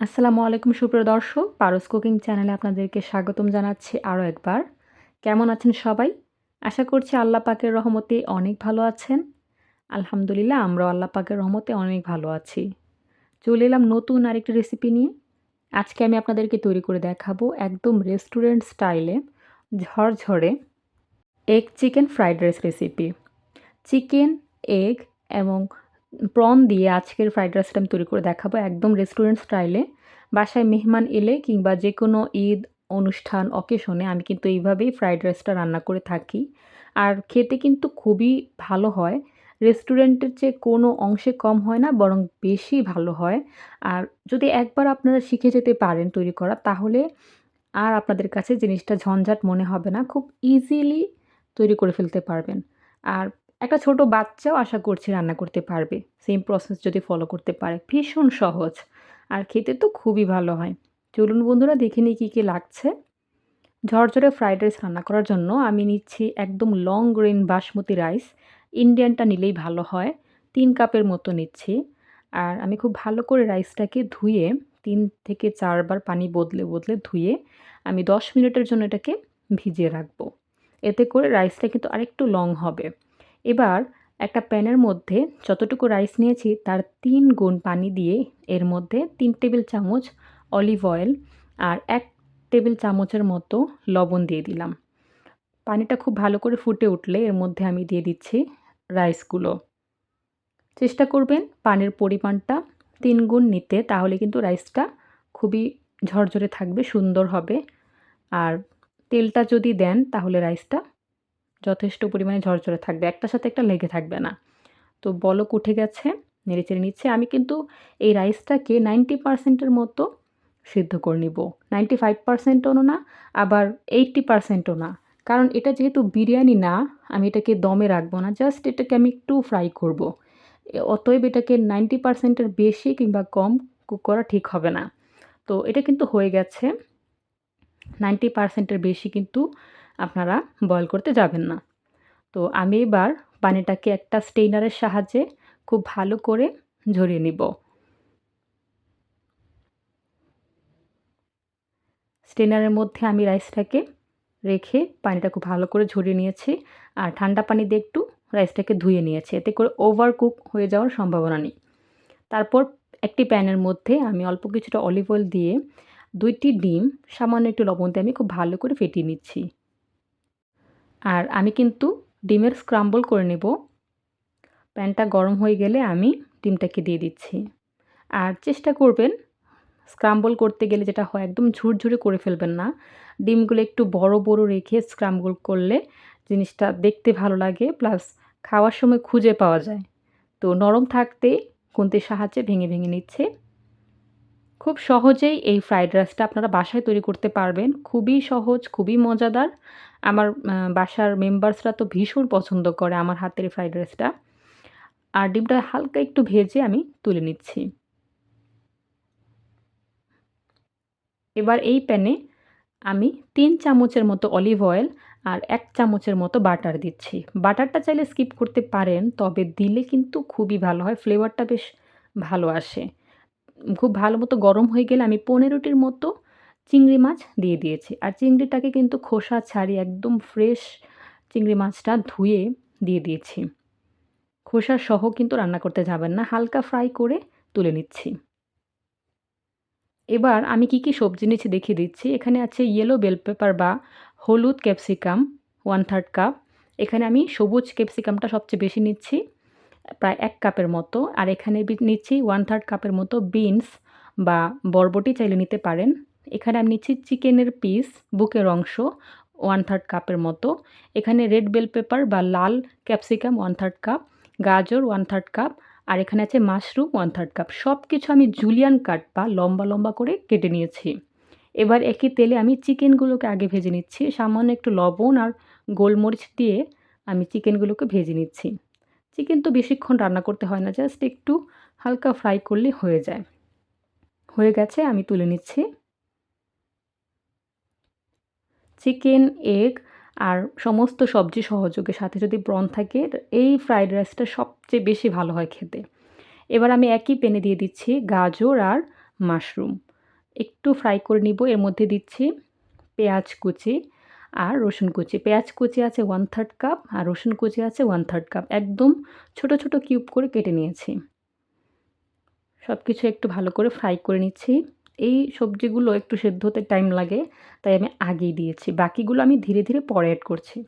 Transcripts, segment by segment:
আসসালামু আলাইকুম, সুপ্রিয় দর্শক। পারস কুকিং চ্যানেলে আপনাদেরকে স্বাগতম জানাচ্ছি আরও একবার। কেমন আছেন সবাই? আশা করছি আল্লাহ পাকের রহমতে অনেক ভালো আছেন। আলহামদুলিল্লাহ, আমরাও আল্লাহ পাকের রহমতে অনেক ভালো আছি। চলে এলাম নতুন আরেকটি রেসিপি নিয়ে। আজকে আমি আপনাদেরকে তৈরি করে দেখাবো একদম রেস্টুরেন্ট স্টাইলে ঝরঝরে egg chicken fried rice recipe chicken egg এবং প্রন দিয়ে আজকের ফ্রাইড রাইসটা আমি তৈরি করে দেখাবো একদম রেস্টুরেন্ট স্টাইলে। বাসায় মেহমান এলে কিংবা যে কোনো ঈদ, অনুষ্ঠান, অকেশনে আমি কিন্তু এইভাবেই ফ্রাইড রাইসটা রান্না করে থাকি। আর খেতে কিন্তু খুবই ভালো হয়। রেস্টুরেন্টের চেয়ে কোনো অংশে কম হয় না, বরং বেশি ভালো হয়। আর যদি একবার আপনারা শিখে যেতে পারেন তৈরি করা, তাহলে আর আপনাদের কাছে জিনিসটা ঝঞ্ঝাট মনে হবে না, খুব ইজিলি তৈরি করে ফেলতে পারবেন। আর একটা ছোট বাচ্চাও আশা করছি রান্না করতে পারবে। সেম প্রসেস যদি ফলো করতে পারে। ভীষণ সহজ। আর খেতে তো খুবই ভালো হয়। চলুন বন্ধুরা, দেখে নিই কী কী লাগছে। ঝরঝরে ফ্রাইড রাইস রান্না করার জন্য আমি নিচ্ছি একদম লং গ্রেন বাসমতি রাইস ইন্ডিয়ানটা নিলেই ভালো হয়। তিন কাপের মতো নিচ্ছি। আর আমি খুব ভালো করে রাইসটাকে ধুয়ে তিন থেকে চারবার পানি বদলে বদলে ধুয়ে আমি দশ মিনিটের জন্য এটাকে ভিজিয়ে রাখব। এতে করে রাইসটা কিন্তু আরেকটু লং হবে। এবার একটা প্যানের মধ্যে যতটুকু রাইস নিয়েছি, তার তিন গুণ পানি দিয়ে এর মধ্যে তিন টেবিল চামচ অলিভ অয়েল আর এক টেবিল চামচের মতো লবণ দিয়ে দিলাম। পানিটা খুব ভালো করে ফুটে উঠলে এর মধ্যে আমি দিয়ে দিচ্ছি রাইসগুলো চেষ্টা করবেন পানির পরিমাণটা তিন গুণ নিতে, তাহলে কিন্তু রাইসটা খুবই ঝরঝরে থাকবে, সুন্দর হবে। আর তেলটা যদি দেন, তাহলে রাইসটা যথেষ্ট পরিমাণে ঝরঝরে থাকবে, একটার সাথে একটা লেগে থাকবে না। তো বলক উঠে গেছে, নেড়ে নেড়েচেড়ে নিচ্ছে, আমি কিন্তু এই রাইসটাকে নাইনটি পারসেন্টের মতো সিদ্ধ করে নিব। নাইনটি ফাইভ পারসেন্টও না আবার এইটটি পারসেন্টও না। কারণ এটা যেহেতু বিরিয়ানি না, আমি এটাকে দমে রাখব না, জাস্ট এটাকে আমি একটু ফ্রাই করব। অতএব এটাকে নাইনটি পারসেন্টের বেশি কিংবা কম কুক করা ঠিক হবে না। তো এটা কিন্তু হয়ে গেছে, নাইনটি পারসেন্টের বেশি কিন্তু আপনারা বয়ল করতে যাবেন না। তো আমি এবার পানিটাকে একটা স্টেইনারের সাহায্যে খুব ভালো করে ঝরিয়ে নিব। স্টেনারের মধ্যে আমি রাইসটাকে রেখে পানিটা খুব ভালো করে ঝরিয়ে নিয়েছি আর ঠান্ডা পানি দিয়ে একটু রাইসটাকে ধুয়ে নিয়েছি। এতে করে ওভার কুক হয়ে যাওয়ার সম্ভাবনা নেই। তারপর একটি প্যানের মধ্যে আমি অল্প কিছুটা অলিভ অয়েল দিয়ে দুইটি ডিম, সামান্য একটু লবণ দিয়ে আমি খুব ভালো করে ফেটিয়ে নিচ্ছি। আর আমি কিন্তু ডিমের স্ক্রাম্বল করে নেব। প্যানটা গরম হয়ে গেলে আমি ডিমটাকে দিয়ে দিচ্ছি। আর চেষ্টা করবেন স্ক্রাম্বল করতে গেলে যেটা হয়, একদম ঝুরঝুরে করে ফেলবেন না। ডিমগুলো একটু বড় বড় রেখে স্ক্রাম্বল করলে জিনিসটা দেখতে ভালো লাগে প্লাস খাওয়ার সময় খুঁজে পাওয়া যায়। তো নরম থাকতে খুন্তির সাহায্যে ভেঙে ভেঙে নিচ্ছে। খুব সহজেই এই ফ্রাইড রাইসটা আপনারা বাসায় তৈরি করতে পারবেন। খুবই সহজ, খুবই মজাদার। আমার বাসার মেম্বার্সরা তো ভীষণ পছন্দ করে আমার হাতের ফ্রাইড রাইসটা আর ডিমটা হালকা একটু ভেজে আমি তুলে নিচ্ছি। এবার এই প্যানে আমি তিন চামচের মতো অলিভ অয়েল আর এক চামচের মতো বাটার দিচ্ছি। বাটারটা চাইলে স্কিপ করতে পারেন, তবে দিলে কিন্তু খুবই ভালো হয় ফ্লেভারটা বেশ ভালো আসে। খুব ভালো মতো গরম হয়ে গেলে আমি পনেরোটির মতো চিংড়ি মাছ দিয়ে দিয়েছি। আর চিংড়িটাকে কিন্তু খোসা ছাড়িয়ে একদম ফ্রেশ চিংড়ি মাছটা ধুয়ে দিয়ে দিয়েছি। খোসা সহ কিন্তু রান্না করতে যাবেন না, হালকা ফ্রাই করে তুলে নিচ্ছি। এবার আমি কি কি সবজি নিচ্ছি দেখিয়ে দিচ্ছি। এখানে আছে ইয়েলো বেল পেপার বা হলুদ ক্যাপসিকাম ওয়ান থার্ড কাপ এখানে আমি সবুজ ক্যাপসিকামটা সবচেয়ে বেশি নিচ্ছি, প্রায় এক কাপের মতো। আর এখানে নিচ্ছি ওয়ান থার্ড কাপের মতো বিনস বা বরবটি চাইলে নিতে পারেন। এখানে আমি নিচ্ছি চিকেনের পিস বুকের অংশ ওয়ান থার্ড কাপের মতো। এখানে রেড বেল পেপার বা লাল ক্যাপসিকাম ওয়ান থার্ড কাপ গাজর ওয়ান থার্ড কাপ আর এখানে আছে মাশরুম ওয়ান থার্ড কাপ সব কিছু আমি জুলিয়ান কাট বা লম্বা লম্বা করে কেটে নিয়েছি। এবার একই তেলে আমি চিকেনগুলোকে আগে ভেজে নিচ্ছি। সামান্য একটু লবণ আর গোলমরিচ দিয়ে আমি চিকেনগুলোকে ভেজে নিচ্ছি। চিকেন তো বেশিক্ষণ রান্না করতে হয় না জাস্ট একটু হালকা ফ্রাই করলে হয়ে যায়। হয়ে গেছে, আমি তুলে নিচ্ছি। চিকেন, এগ আর সমস্ত সবজি সহযোগে সাথে যদি ব্রন থাকে এই ফ্রাইড রাইসটা সবচেয়ে বেশি ভালো হয় খেতে। এবার আমি একই পেনে দিয়ে দিচ্ছি গাজর আর মাশরুম। একটু ফ্রাই করে নিব। এর মধ্যে দিচ্ছি পেঁয়াজ কুচি আর রসুন কুচি। পেঁয়াজ কুচি আছে ওয়ান থার্ড কাপ আর রসুন কুচি আছে ওয়ান থার্ড কাপ একদম ছোট ছোট কিউব করে কেটে নিয়েছি। সব কিছু একটু ভালো করে ফ্রাই করে নিচ্ছি। এই সবজিগুলো একটু সেদ্ধ হতে টাইম লাগে, তাই আমি আগেই দিয়েছি। বাকিগুলো আমি ধীরে ধীরে পরে অ্যাড করছি।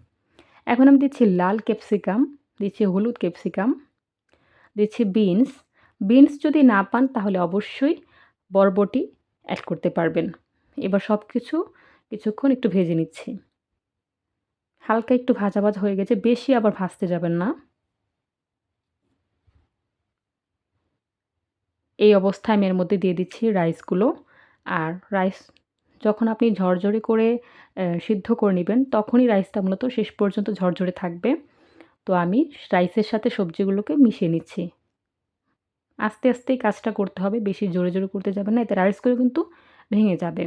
এখন আমি দিচ্ছি লাল ক্যাপসিকাম দিচ্ছি হলুদ ক্যাপসিকাম দিচ্ছি বিনস বিনস যদি না পান, তাহলে অবশ্যই বরবটি অ্যাড করতে পারবেন। এবার সব কিছু কিছুক্ষণ একটু ভেজে নিচ্ছি। হালকা একটু ভাজা ভাজা হয়ে গেছে, বেশি আবার ভাজতে যাবেন না। এই অবস্থায় আমি এর মধ্যে দিয়ে দিচ্ছি রাইসগুলো। আর রাইস যখন আপনি ঝরঝরে করে সিদ্ধ করে নেবেন, তখনই রাইসটা মূলত শেষ পর্যন্ত ঝরঝরে থাকবে। তো আমি রাইসের সাথে সবজিগুলোকে মিশিয়ে নিচ্ছি। আস্তে আস্তে কাজটা করতে হবে, বেশি জোরে জোরে করতে যাবে না, এতে রাইসগুলো কিন্তু ভেঙে যাবে।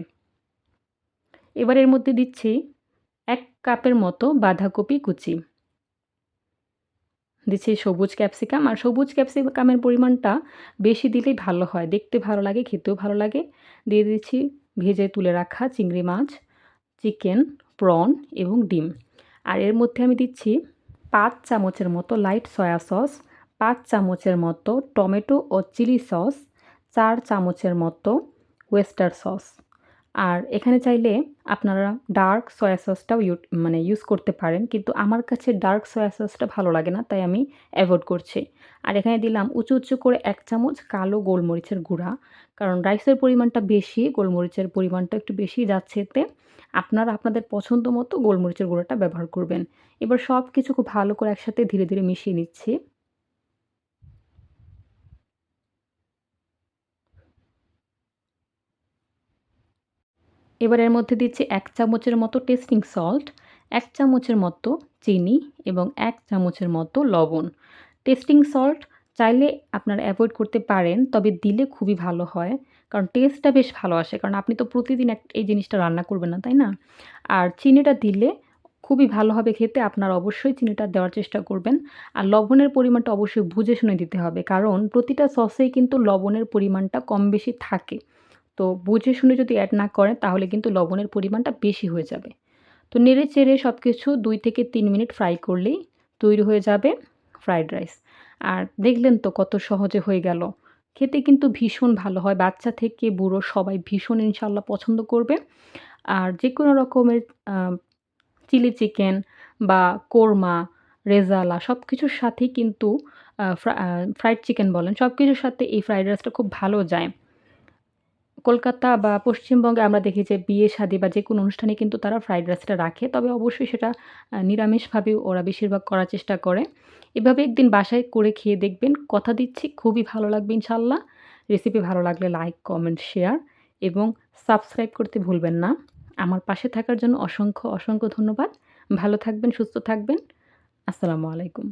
এবার এর মধ্যে দিচ্ছি এক কাপের মতো বাঁধাকপি কুচি। দিচ্ছি সবুজ ক্যাপসিকাম। আর সবুজ ক্যাপসিকামের পরিমাণটা বেশি দিলেই ভালো হয়। দেখতে ভালো লাগে, খেতেও ভালো লাগে। দিয়ে দিচ্ছি ভেজে তুলে রাখা চিংড়ি মাছ, চিকেন, প্রন এবং ডিম। আর এর মধ্যে আমি দিচ্ছি পাঁচ চামচের মতো লাইট সয়া সস, পাঁচ চামচের মতো টমেটো ও চিলি সস, চার চামচের মতো ওয়েস্টার সস। আর এখানে চাইলে আপনারা ডার্ক সয়া সসটাও মানে ইউজ করতে পারেন, কিন্তু আমার কাছে ডার্ক সয়া সসটা ভালো লাগে না, তাই আমি অ্যাভয়েড করছি। আর এখানে দিলাম উঁচু উঁচু করে এক চামচ কালো গোলমরিচের গুঁড়া, কারণ রাইসের পরিমাণটা বেশি, গোলমরিচের পরিমাণটা একটু বেশি যাচ্ছে এতে, আপনারা আপনাদের পছন্দ মতো গোলমরিচের গুঁড়োটা ব্যবহার করবেন। এবার সব কিছু খুব ভালো করে একসাথে ধীরে ধীরে মিশিয়ে নিচ্ছি। এবার এর মধ্যে দিচ্ছি এক চামচের মতো টেস্টিং সল্ট, এক চামচের মতো চিনি এবং এক চামচের মতো লবণ। টেস্টিং সল্ট চাইলে আপনারা অ্যাভয়েড করতে পারেন, তবে দিলে খুবই ভালো হয়, কারণ টেস্টটা বেশ ভালো আসে, কারণ আপনি তো প্রতিদিন এই জিনিসটা রান্না করবেন না, তাই না? আর চিনিটা দিলে খুবই ভালো হবে খেতে, আপনারা অবশ্যই চিনিটা দেওয়ার চেষ্টা করবেন। আর লবণের পরিমাণটা অবশ্যই বুঝে শুনে দিতে হবে, কারণ প্রতিটা সসেই কিন্তু লবণের পরিমাণটা কম বেশি থাকে। তো বুঝে শুনে যদি অ্যাড না করেন, তাহলে কিন্তু লবণের পরিমাণটা বেশি হয়ে যাবে। তো নেড়ে চেড়ে সব কিছু দুই থেকে তিন মিনিট ফ্রাই করলেই তৈরি হয়ে যাবে ফ্রাইড রাইস আর দেখলেন তো কত সহজে হয়ে গেল। খেতে কিন্তু ভীষণ ভালো হয়। বাচ্চা থেকে বুড়ো সবাই ভীষণ ইনশাল্লাহ পছন্দ করবে। আর যে কোনো রকমের চিলি চিকেন বা কোরমা, রেজালা সব কিছুর সাথেই কিন্তু ফ্রাইড চিকেন বলেন সব কিছুর সাথে এই ফ্রাইড রাইসটা খুব ভালো যায়। কলকাতা বা পশ্চিমবঙ্গে আমরা দেখি যে বিয়ে, শাদি বা যে কোনো অনুষ্ঠানে কিন্তু তারা ফ্রাইড রাইসটা রাখে। তবে অবশ্যই সেটা নিরামিষভাবেই ওরা বেশিরভাগ করার চেষ্টা করে। এভাবে একদিন বাসায় করে খেয়ে দেখবেন। কথা দিচ্ছি, খুবই ভালো লাগবে ইনশাল্লাহ রেসিপি ভালো লাগলে লাইক, কমেন্ট, শেয়ার এবং সাবস্ক্রাইব করতে ভুলবেন না। আমার পাশে থাকার জন্য অসংখ্য অসংখ্য ধন্যবাদ। ভালো থাকবেন, সুস্থ থাকবেন। আসসালামু আলাইকুম।